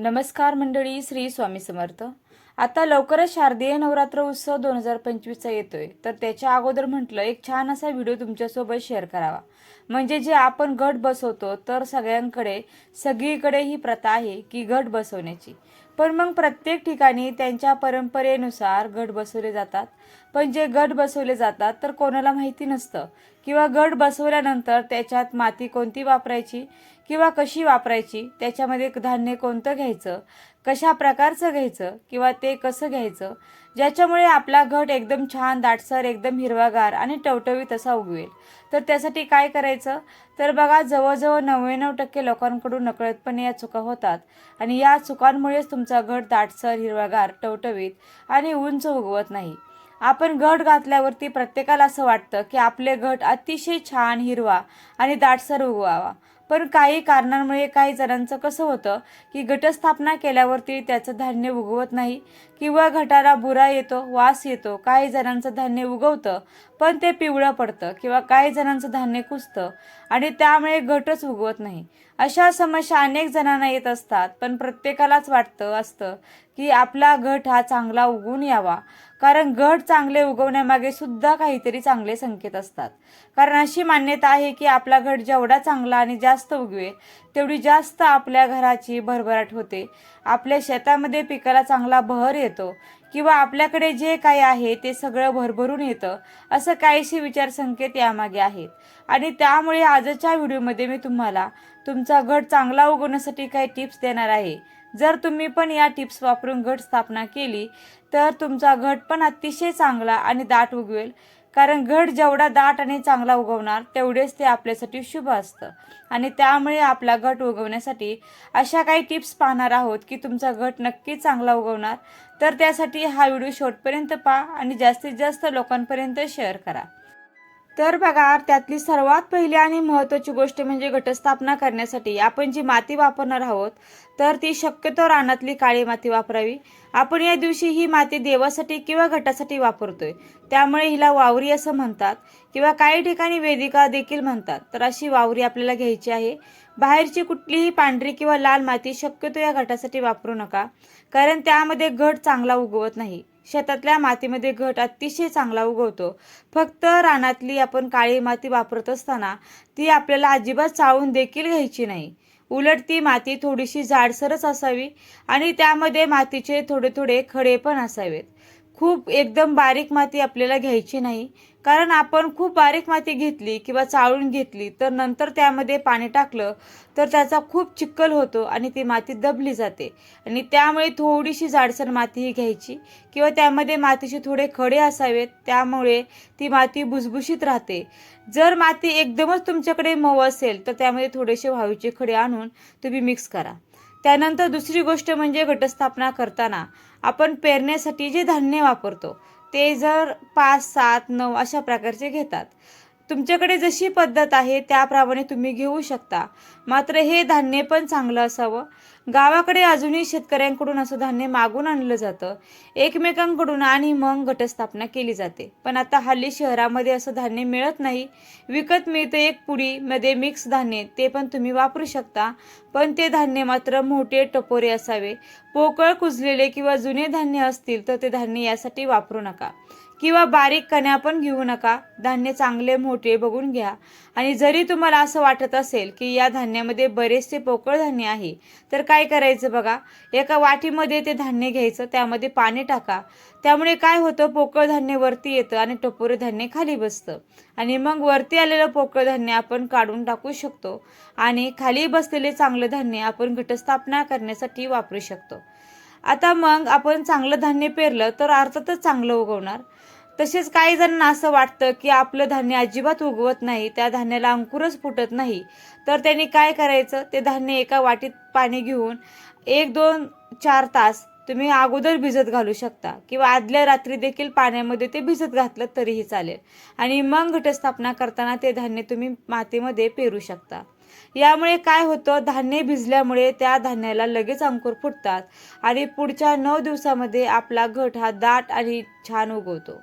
नमस्कार मंडळी श्री स्वामी समर्थ. आता लवकरच शारदीय नवरात्र उत्सव दोन हजार पंचवीसचा येतोय. तर त्याच्या अगोदर म्हटलं एक छान असा व्हिडिओ तुमच्यासोबत शेअर करावा. म्हणजे जे आपण घट बसवतो तर सगळ्यांकडे सगळीकडे ही प्रथा आहे की घट बसवण्याची. पण मग प्रत्येक ठिकाणी त्यांच्या परंपरेनुसार गट बसवले जातात. पण जे गट बसवले जातात तर कोणाला माहिती नसतं. किंवा गट बसवल्यानंतर त्याच्यात माती कोणती वापरायची? किंवा कशी वापरायची? त्याच्यामध्ये धान्य कोणतं घ्यायचं? कशा प्रकारचं घ्यायचं? किंवा ते कसं घ्यायचं? ज्याच्यामुळे आपला घट एकदम छान दाटसर एकदम हिरवागार आणि टवटवीत असा उगवेल. तर त्यासाठी काय करायचं? तर बघा जवळजवळ नव्याण्णव टक्के लोकांकडून नकळतपणे या चुका होतात. आणि या चुकांमुळेच तुमचा घट दाटसर हिरवागार टवटवीत आणि उंच उगवत नाही. आपण घट घातल्यावरती प्रत्येकाला असं वाटतं की आपले घट अतिशय छान हिरवा आणि दाटसर उगवावा. पण काही कारणांमुळे काही जणांचं कसं होतं की घटस्थापना केल्यावरती त्याचं धान्य उगवत नाही किंवा घटाला बुरा येतो वास येतो काही जणांचं धान्य उगवतं पण ते पिवळं पडतं किंवा काही जणांचं धान्य कुजतं आणि त्यामुळे घटच उगवत नाही. अशा समस्या अनेक जणांना येत असतात पण प्रत्येकालाच वाटतं असतं की आपला घट हा चांगला उगवून यावा. कारण घट चांगले उगवण्यामागे सुद्धा काहीतरी चांगले संकेत असतात. कारण अशी मान्यता आहे की आपला घट जेवढा चांगला आणि जास्त उगवेल तेवढी जास्त आपल्या घराची भरभराट होते. आपल्या शेतामध्ये पिकाला चांगला बहर येतो किंवा आपल्याकडे जे काही आहे ते सगळं भरभरून येतं असं काहीशी विचारसंकेत यामागे आहेत. आणि त्यामुळे आजच्या व्हिडिओमध्ये मी तुम्हाला तुमचा घट चांगला उगवण्यासाठी काही टिप्स देणार आहे. जर तुम्ही पण या टिप्स वापरून गट स्थापना केली तर तुमचा घट पण अतिशय चांगला आणि दाट उगवेल. कारण घड जेवढा दाट आणि चांगला उगवणार तेवढेच ते आपल्यासाठी शुभ असतं. आणि त्यामुळे आपला घट उगवण्यासाठी अशा काही टिप्स पाहणार आहोत की तुमचा घट नक्कीच चांगला उगवणार. तर त्यासाठी हा व्हिडिओ शेवटपर्यंत पहा आणि जास्तीत जास्त लोकांपर्यंत शेअर करा. तर बघा त्यातली सर्वात पहिली आणि महत्त्वाची गोष्ट म्हणजे घटस्थापना करण्यासाठी आपण जी माती वापरणार आहोत तर ती शक्यतो रानातली काळी माती वापरावी. आपण या दिवशी ही माती देवासाठी किंवा घटासाठी वापरतोय. त्यामुळे हिला वावरी असं म्हणतात किंवा काही ठिकाणी वेदिका देखील म्हणतात. तर अशी वावरी आपल्याला घ्यायची आहे. बाहेरची कुठलीही पांढरी किंवा लाल माती शक्यतो या घटासाठी वापरू नका कारण त्यामध्ये घट चांगला उगवत नाही. शेतातल्या मातीमध्ये घट अतिशय चांगला उगवतो. फक्त रानातली आपण काळी माती वापरत असताना ती आपल्याला अजिबात चाळून देखील घ्यायची नाही. उलट ती माती थोडीशी जाडसरच असावी आणि त्यामध्ये मातीचे थोडे थोडे खडे पण असावेत. खूप एकदम बारीक माती आपल्याला घ्यायची नाही. कारण आपण खूप बारीक माती घेतली किंवा चाळून घेतली तर नंतर त्यामध्ये पाणी टाकलं तर त्याचा खूप चिक्कल होतो आणि ती माती दबली जाते. आणि त्यामुळे थोडीशी जाडसर मातीही घ्यायची किंवा त्यामध्ये मातीचे थोडे खडे असावेत त्यामुळे ती माती भुसभुशीत राहते. जर माती एकदमच तुमच्याकडे मऊ असेल तर त्यामध्ये थोडेसे वाळूचे खडे आणून तुम्ही मिक्स करा. त्यानंतर दुसरी गोष्ट म्हणजे घटस्थापना करताना. आपण पेरण्यासाठी जे धान्य वापरतो ते जर पाच सात नऊ अशा प्रकारचे घेतात. तुमच्याकडे जशी पद्धत आहे त्याप्रमाणे तुम्ही घेऊ शकता. मात्र हे धान्य पण चांगलं असावं. गावाकडे अजूनही शेतकऱ्यांकडून असं धान्य मागून आणलं जातं. एकमेकांकडून आणि मग घटस्थापना केली जाते. पण आता हल्ली शहरामध्ये असं धान्य मिळत नाही. विकत मिळतं एक पुडीमध्ये मिक्स धान्य ते पण तुम्ही वापरू शकता. पण ते धान्य मात्र मोठे टपोरे असावे. पोकळ कुजलेले किंवा जुने धान्य असतील तर ते धान्य यासाठी वापरू नका. किंवा बारीक कण्या पण घेऊ नका. धान्य चांगले मोठे बघून घ्या. आणि जरी तुम्हाला असं वाटत असेल की या धान्यामध्ये बरेचसे पोकळ धान्य आहे तर काय करायचं बघा? एका वाटीमध्ये ते धान्य घ्यायचं त्यामध्ये पाणी टाका. त्यामुळे काय होतं? पोकळ धान्य वरती येतं आणि टपोरे धान्य खाली बसतं. आणि मग वरती आलेलं पोकळ धान्य आपण काढून टाकू शकतो. आणि खाली बसलेले चांगलं धान्य आपण घटस्थापना करण्यासाठी वापरू शकतो. आता मग आपण चांगलं धान्य पेरलं तर अर्थातच चांगलं उगवणार. तसेच काही जणांना असं वाटतं की आपलं धान्य अजिबात उगवत नाही त्या धान्याला अंकुरच फुटत नाही. तर त्यांनी काय करायचं? ते धान्य एका वाटीत पाणी घेऊन एक दोन चार तास तुम्ही अगोदर भिजत घालू शकता किंवा आदल्या रात्री देखील पाण्यामध्ये ते भिजत घातलं तरीही चालेल. आणि मग घटस्थापना करताना ते धान्य तुम्ही मातीमध्ये पेरू शकता. यामुळे काय होतं धान्य भिजल्यामुळे त्या धान्याला लगेच अंकुर फुटतात आणि पुढच्या नऊ दिवसामध्ये आपला घट हा दाट आणि छान उगवतो.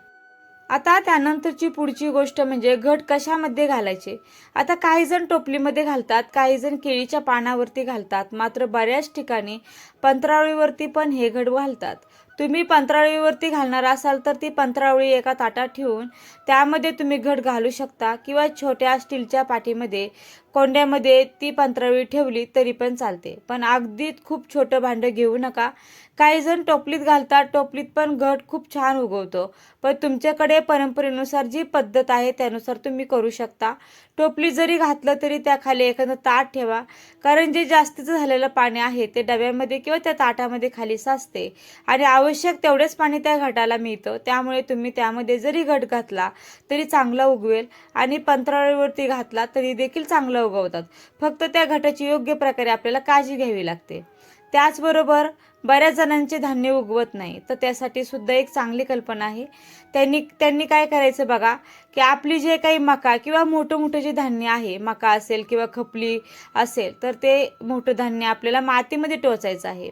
आता त्यानंतरची पुढची गोष्ट म्हणजे घट कशामध्ये घालायचे? आता काही जण टोपलीमध्ये घालतात काही जण केळीच्या पानावरती घालतात मात्र बऱ्याच ठिकाणी पंत्रावळीवरती पण हे घट घालतात. तुम्ही पंत्रावळीवरती घालणार असाल तर ती पंत्रावळी एका ताटात ठेवून त्यामध्ये तुम्ही घट घालू शकता किंवा छोट्या स्टीलच्या पाठीमध्ये कोंड्यामध्ये ती पंत्रावळी ठेवली तरी पण चालते. पण अगदी खूप छोटं भांडं घेऊ नका. काही जण टोपलीत घालतात टोपलीत पण घट खूप छान उगवतो. पण तुमच्याकडे परंपरेनुसार जी पद्धत आहे त्यानुसार तुम्ही करू शकता. टोपली जरी घातलं तरी त्याखाली एखादं ताट ठेवा. कारण जे जास्तीचं झालेलं पाणी आहे ते डब्यामध्ये किंवा त्या ताटामध्ये खाली साचते. आणि आवश्यक तेवढेच पाणी त्या घटाला मिळतं. त्यामुळे तुम्ही त्यामध्ये जरी घट घातला तरी चांगला उगवेल. आणि पंत्रावळीवरती घातला तरी देखील चांगलं उगवतात. फक्त त्या घटाची योग्य प्रकारे आपल्याला काळजी घ्यावी लागते. त्याचबरोबर बऱ्याच जणांचे धान्य उगवत नाही. तर त्यासाठी सुद्धा एक चांगली कल्पना आहे. त्यांनी त्यांनी काय करायचं बघा की आपली जे काही मका किंवा मोठं मोठं जे धान्य आहे मका असेल किंवा खपली असेल तर ते मोठं धान्य आपल्याला मातीमध्ये टोचायचं आहे.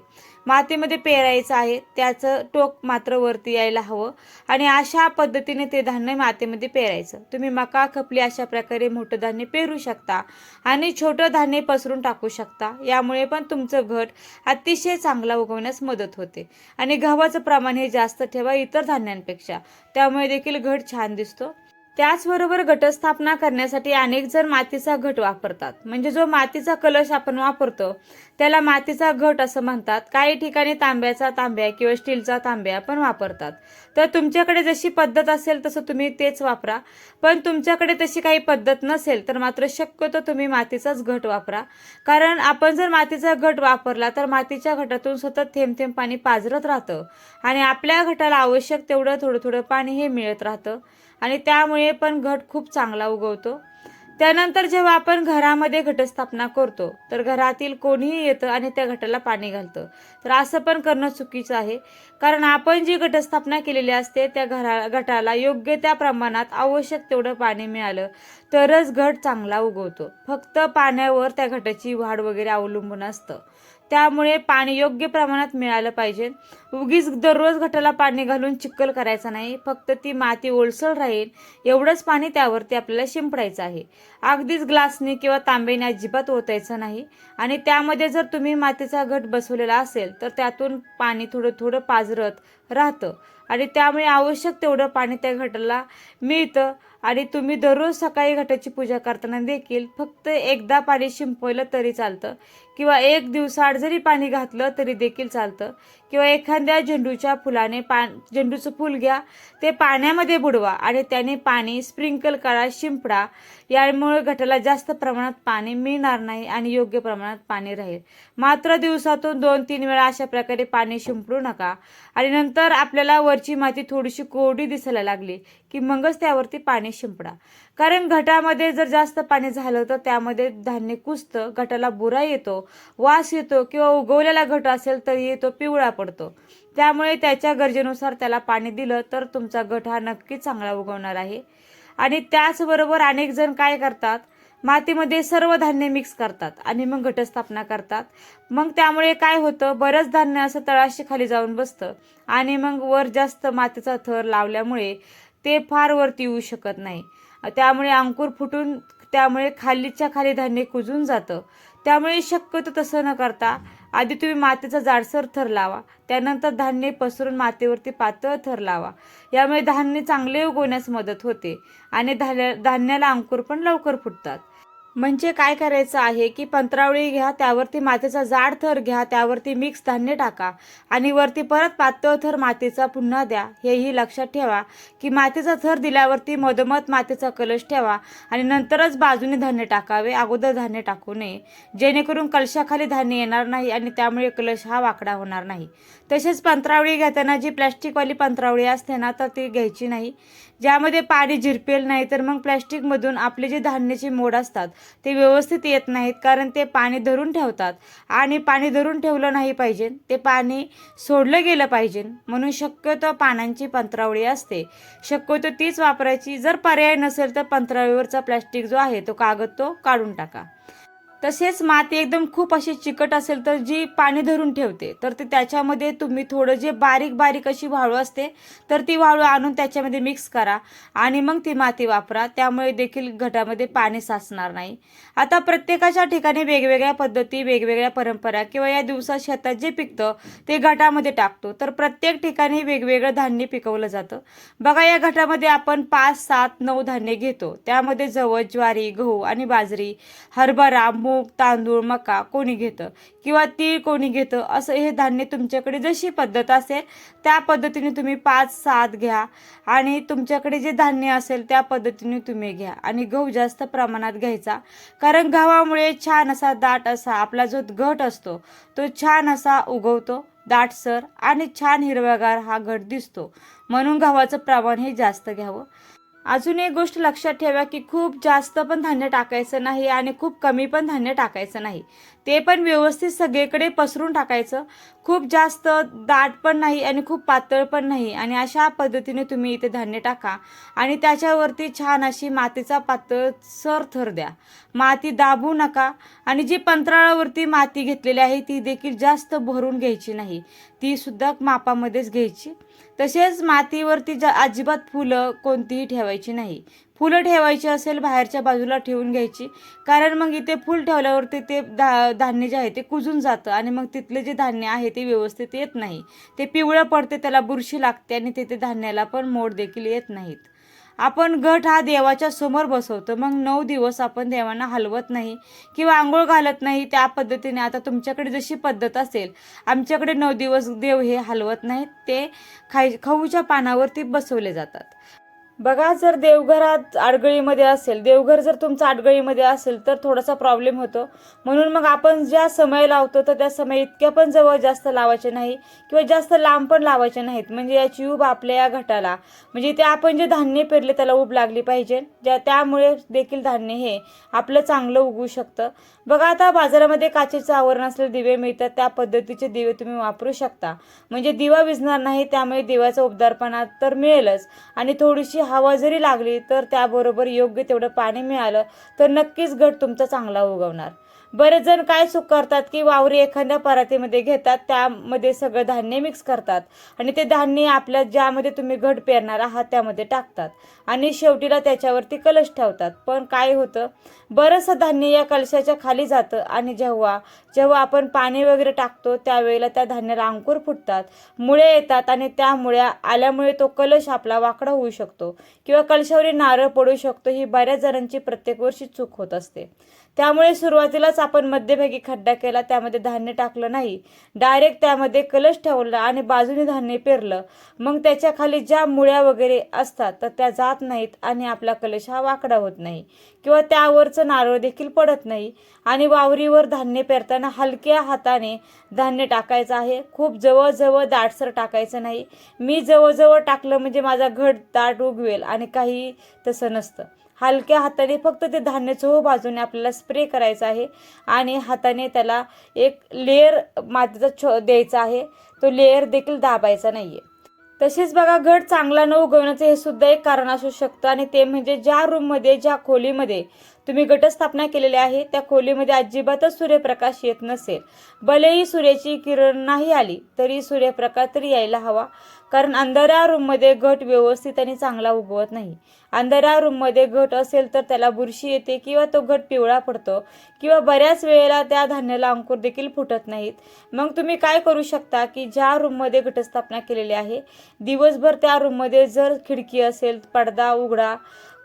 मातीमध्ये पेरायचं आहे त्याचं टोक मात्र वरती यायला हवं. आणि अशा पद्धतीने ते धान्य मातीमध्ये पेरायचं. तुम्ही मका खपली अशा प्रकारे मोठं धान्य पेरू शकता आणि छोटं धान्य पसरून टाकू शकता. यामुळे पण तुमचं घट अतिशय चांगला उगवण्यास मदत होते. आणि गव्हाचं प्रमाण हे जास्त ठेवा इतर धान्यांपेक्षा. त्यामुळे देखील घट छान दिसतो. त्याचबरोबर घटस्थापना करण्यासाठी अनेक जण मातीचा घट वापरतात. म्हणजे जो मातीचा कलश आपण वापरतो त्याला मातीचा घट असं म्हणतात. काही ठिकाणी तांब्याचा तांब्या किंवा स्टीलचा तांब्या पण वापरतात. तर तुमच्याकडे जशी पद्धत असेल तसं तुम्ही तेच वापरा. पण तुमच्याकडे तशी काही पद्धत नसेल तर मात्र शक्यतो तुम्ही मातीचाच घट वापरा. कारण आपण जर मातीचा घट वापरला तर मातीच्या घटातून सतत थेंब थेंब पाणी पाझरत राहतं. आणि आपल्या घटाला आवश्यक तेवढं थोडं थोडं पाणी हे मिळत राहतं. आणि त्यामुळे पण घट खूप चांगला उगवतो. त्यानंतर जेव्हा आपण घरामध्ये घटस्थापना करतो तर घरातील कोणीही येतं आणि त्या घटाला पाणी घालतं. तर असं पण करणं चुकीचं आहे. कारण आपण जी घटस्थापना केलेली असते त्या घरा घटाला योग्य त्या प्रमाणात आवश्यक तेवढं पाणी मिळालं तरच घट चांगला उगवतो. फक्त पाण्यावर त्या घटाची वाढ वगैरे अवलंबून असतं. त्यामुळे पाणी योग्य प्रमाणात मिळालं पाहिजे. उगीच दररोज घटाला पाणी घालून चिक्कल करायचा नाही. फक्त ती माती ओलसळ राहील. एवढंच पाणी त्यावरती आपल्याला शिंपडायचं आहे. अगदीच ग्लासने किंवा तांबेने अजिबात ओतायचं नाही. आणि त्यामध्ये जर तुम्ही मातीचा घट बसवलेला असेल तर त्यातून पाणी थोडं थोडं पाजरत राहतं. आणि त्यामुळे आवश्यक तेवढं पाणी त्या घटाला मिळतं. आणि तुम्ही दररोज सकाळी घटाची पूजा करताना देखील फक्त एकदा पाणी शिंपवलं तरी चालतं. किंवा एक दिवसाआड जरी पाणी घातलं तरी देखील चालतं. किंवा एखाद्या झेंडूच्या फुलाने पा झेंडूचं फूल घ्या ते पाण्यामध्ये बुडवा आणि त्याने पाणी स्प्रिंकल करा शिंपडा. यामुळे घटाला जास्त प्रमाणात पाणी मिळणार नाही आणि योग्य प्रमाणात पाणी राहील. मात्र दिवसातून दोन तीन वेळा अशा प्रकारे पाणी शिंपडू नका. आणि नंतर आपल्याला वरची माती थोडीशी कोरडी दिसायला लागली की मगच त्यावरती पाणी शिंपडा. कारण घटामध्ये जर जास्त पाणी झालं तर त्यामध्ये धान्य कुजतं घटाला बुरा येतो वास येतो किंवा उगवलेला घट असेल तरी येतो पिवळा पडतो. त्यामुळे त्याच्या गरजेनुसार त्याला पाणी दिलं तर तुमचा घट हा नक्कीच चांगला उगवणार आहे. आणि त्याचबरोबर अनेक जण काय करतात? मातीमध्ये सर्व धान्य मिक्स करतात आणि मग घटस्थापना करतात. मग त्यामुळे काय होतं? बरंच धान्य असं तळाशी खाली जाऊन बसतं आणि मग वर जास्त मातीचा थर लावल्यामुळे ते फार वरती येऊ शकत नाही. त्यामुळे अंकुर फुटून त्यामुळे खालीच्या खाली धान्य कुजून जातं. त्यामुळे शक्यतो तसं न करता आधी तुम्ही मातीचा जाडसर थर लावा. त्यानंतर धान्य पसरून मातीवरती पातळ थर लावा. यामुळे धान्य चांगले उगवण्यास मदत होते आणि धान्याला अंकुर पण लवकर फुटतात. म्हणजे काय करायचं आहे की पंत्रावळी घ्या त्यावरती मातीचा जाड थर घ्या त्यावरती मिक्स धान्य टाका आणि वरती परत पातळ थर मातीचा पुन्हा द्या. हेही लक्षात ठेवा की मातीचा थर दिल्यावरती मधोमध मातीचा कलश ठेवा आणि नंतरच बाजूने धान्य टाकावे अगोदर धान्य टाकू नये. जेणेकरून कलशाखाली धान्य येणार नाही आणि त्यामुळे कलश हा वाकडा होणार नाही. तसेच पंत्रावळी घेताना जी प्लॅस्टिकवाली पंत्रावळी असते ना तर ती घ्यायची नाही. ज्यामध्ये पाणी झिरपेल नाही तर मग प्लॅस्टिकमधून आपले जे धान्याचे मोड असतात ते व्यवस्थित येत नाहीत कारण ते पाणी धरून ठेवतात. आणि पाणी धरून ठेवलं नाही पाहिजे ते पाणी सोडलं गेलं पाहिजे. म्हणून शक्यतो पानांची पंत्रावळी असते. शक्यतो तीच वापरायची. जर पर्याय नसेल तर पंत्रावळीवरचा प्लॅस्टिक जो आहे तो कागद तो काढून टाका. तसेच माती एकदम खूप अशी चिकट असेल तर जी पाणी धरून ठेवते तर ते त्याच्यामध्ये तुम्ही थोडं जे बारीक बारीक अशी वाळू असते तर ती वाळू आणून त्याच्यामध्ये मिक्स करा आणि मग ती माती वापरा. त्यामुळे देखील घटामध्ये पाणी साचणार नाही. आता प्रत्येकाच्या ठिकाणी वेगवेगळ्या पद्धती वेगवेगळ्या परंपरा किंवा या दिवसात शेतात जे पिकतं ते घटामध्ये टाकतो. तर प्रत्येक ठिकाणी वेगवेगळं धान्य पिकवलं जातं. बघा या घटामध्ये आपण पाच सात नऊ धान्य घेतो. त्यामध्ये जवळ ज्वारी गहू आणि बाजरी हरभरा मूग तांदूळ मका कोणी घेतं? किंवा तीळ कोणी घेतं? असं हे धान्य तुमच्याकडे जशी पद्धत असेल त्या पद्धतीने तुम्ही पाच सात घ्या. आणि तुमच्याकडे जे धान्य असेल त्या पद्धतीने तुम्ही घ्या. आणि गहू जास्त प्रमाणात घ्यायचा. कारण गव्हामुळे छान असा दाट असा आपला जो घट असतो तो छान असा उगवतो दाटसर आणि छान हिरवागार हा घट दिसतो. म्हणून गव्हाचं प्रमाण हे जास्त घ्यावं. अजून एक गोष्ट लक्षात ठेवा की खूप जास्त पण धान्य टाकायचं नाही आणि खूप कमी पण धान्य टाकायचं नाही. ते पण व्यवस्थित सगळीकडे पसरून टाकायचं. खूप जास्त दाट पण नाही आणि खूप पातळ पण नाही. आणि अशा पद्धतीने तुम्ही इथे धान्य टाका. आणि त्याच्यावरती छान अशी मातीचा पातळ सर थर द्या. माती दाबू नका. आणि जी पंतराळावरती माती घेतलेली आहे ती देखील जास्त भरून घ्यायची नाही. ती सुद्धा मापामध्येच घ्यायची. तसेच मातीवरती जा अजिबात फुलं कोणतीही ठेवायची नाही. फुलं ठेवायची असेल बाहेरच्या बाजूला ठेवून घ्यायची. कारण मग इथे फुल ठेवल्यावरती ते धा धान्य जे आहे ते कुजून जातं आणि मग तिथले जे धान्य आहे ते व्यवस्थित येत नाही. ते पिवळं पडते त्याला बुरशी लागते आणि तिथे धान्याला पण मोड देखील येत नाहीत. आपण घट हा देवाच्या समोर बसवतो. मग नऊ दिवस आपण देवांना हलवत नाही किंवा आंघोळ घालत नाही त्या पद्धतीने. आता तुमच्याकडे जशी पद्धत असेल आमच्याकडे नऊ दिवस देव हे हलवत नाहीत. ते खाई खाऊच्या पानावरती बसवले जातात. बघा जर देवघरात आडगळीमध्ये असेल देवघर जर तुमचं आडगळीमध्ये असेल तर थोडासा प्रॉब्लेम होतो. म्हणून मग आपण ज्या समय लावतो तर त्या समय इतक्या पण जवळ जास्त लावायचे नाही किंवा जास्त लांब पण लावायचे नाहीत. म्हणजे याची ऊब आपल्या या घटाला. म्हणजे ते आपण जे धान्य पेरले त्याला उब लागली पाहिजे. ज्या त्यामुळे देखील धान्य हे आपलं चांगलं उगवू शकतं. बघा आता बाजारामध्ये काचेचं आवरण असलेले दिवे मिळतात. त्या पद्धतीचे दिवे तुम्ही वापरू शकता. म्हणजे दिवा विझणार नाही त्यामुळे दिव्याचा उबदारपणा तर मिळेलच. आणि थोडीशी हवा जरी लागली तर त्याबरोबर योग्य तेवढं पाणी मिळालं तर नक्कीच घट तुमचा चांगला उगवणार. बरेच जण काय चूक करतात की वावरी एखाद्या परातीमध्ये घेतात त्यामध्ये सगळं धान्य मिक्स करतात. आणि ते धान्य आपल्या ज्यामध्ये तुम्ही घट पेरणार आहात त्यामध्ये टाकतात. आणि शेवटीला त्याच्यावरती कलश ठेवतात. पण काय होतं बरंचसं धान्य या कलशाच्या खाली जातं आणि जेव्हा जेव्हा आपण पाणी वगैरे टाकतो त्यावेळेला त्या धान्याला अंकुर फुटतात मुळे येतात आणि त्या मुळ्या आल्यामुळे तो कलश आपला वाकडा होऊ शकतो. किंवा कलशावरील नारळ पडू शकतो. ही बऱ्याच जणांची प्रत्येक वर्षी चूक होत असते. त्यामुळे सुरुवातीलाच आपण मध्यभागी खड्डा केला त्यामध्ये धान्य टाकलं नाही. डायरेक्ट त्यामध्ये कलश ठेवला आणि बाजूने धान्य पेरलं. मग त्याच्याखाली ज्या मुळ्या वगैरे असतात तर त्या जात नाहीत आणि आपला कलश हा वाकडा होत नाही. किंवा त्यावरचं नारळ देखील पडत नाही. आणि वावरीवर धान्य पेरताना हलक्या हाताने धान्य टाकायचं आहे. खूप जवळजवळ दाटसर टाकायचं नाही. मी जवळजवळ टाकलं म्हणजे माझा घट दाट उगवेल आणि काही तसं नसतं. हलक्या हाताने फक्त ते धान्य चोह बाजूने आपल्याला स्प्रे करायचा आहे. आणि हाताने त्याला एक लेअर मातीचा छो द्यायचा आहे. तो लेअर देखील दाबायचा नाहीये. तसेच बघा घट चांगला न उगवण्याचं हे सुद्धा एक कारण असू शकतं. आणि ते म्हणजे ज्या रूममध्ये ज्या खोलीमध्ये तुम्ही गटस्थापना केलेली आहे त्या खोलीमध्ये अजिबातच सूर्यप्रकाश येत नसेल. भलेही सूर्याची किरण नाही आली तरी सूर्यप्रकाश तरी यायला हवा. कारण अंधाऱ्या रूममध्ये घट व्यवस्थित आणि चांगला उगवत नाही. अंधाऱ्या रूममध्ये घट असेल तर त्याला बुरशी येते किंवा तो घट पिवळा पडतो किंवा बऱ्याच वेळेला त्या धान्याला अंकुर देखील फुटत नाहीत. मग तुम्ही काय करू शकता की ज्या रूममध्ये घटस्थापना केलेली आहे दिवसभर त्या रूममध्ये जर खिडकी असेल पडदा उघडा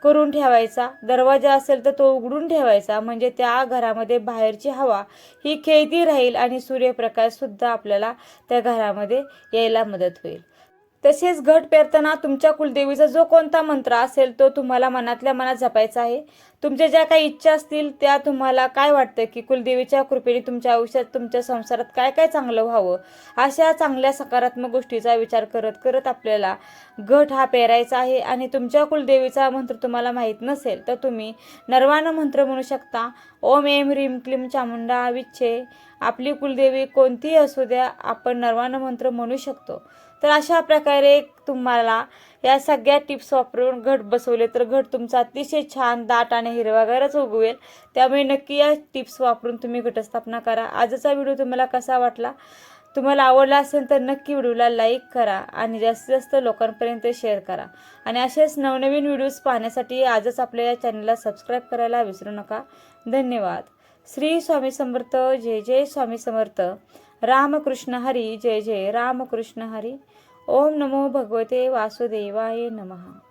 करून ठेवायचा दरवाजा असेल तर तो उघडून ठेवायचा म्हणजे त्या घरामध्ये बाहेरची हवा ही खेळती राहील आणि सूर्यप्रकाश सुद्धा आपल्याला त्या घरामध्ये यायला मदत होईल. तसेच घट पेरताना तुमच्या कुलदेवीचा जो कोणता मंत्र असेल तो तुम्हाला मनातल्या मनात जपायचा आहे. तुमच्या ज्या काही इच्छा असतील त्या तुम्हाला काय वाटतं की कुलदेवीच्या कृपेने तुमच्या आयुष्यात तुमच्या संसारात काय काय चांगलं व्हावं? अशा चांगल्या सकारात्मक गोष्टीचा विचार करत करत आपल्याला घट हा पेरायचा आहे आणि तुमच्या कुलदेवीचा मंत्र तुम्हाला माहीत नसेल तर तुम्ही नर्वान मंत्र म्हणू शकता. ओम एम रीम क्लीम चामुंडा विच्छे. आपली कुलदेवी कोणतीही असू द्या आपण नर्वान मंत्र म्हणू शकतो. तर अशा प्रकारे तुम्हाला या सगळ्या टिप्स वापरून घट बसवले तर घट तुमचा अतिशय छान दाट आणि हिरवागारच उगवेल. त्यामुळे नक्की या टिप्स वापरून तुम्ही घटस्थापना करा. आजचा व्हिडिओ तुम्हाला कसा वाटला? तुम्हाला आवडला असेल तर नक्की व्हिडिओला लाईक करा आणि जास्तीत जास्त लोकांपर्यंत शेअर करा. आणि असेच नवनवीन व्हिडिओज पाहण्यासाठी आजच आपल्या या चॅनलला सबस्क्राईब करायला विसरू नका. धन्यवाद. श्री स्वामी समर्थ. जय जय स्वामी समर्थ. रामकृष्ण हरी जय जय रामकृष्ण हरी. ओम नमो भगवते वासुदेवाय नमः.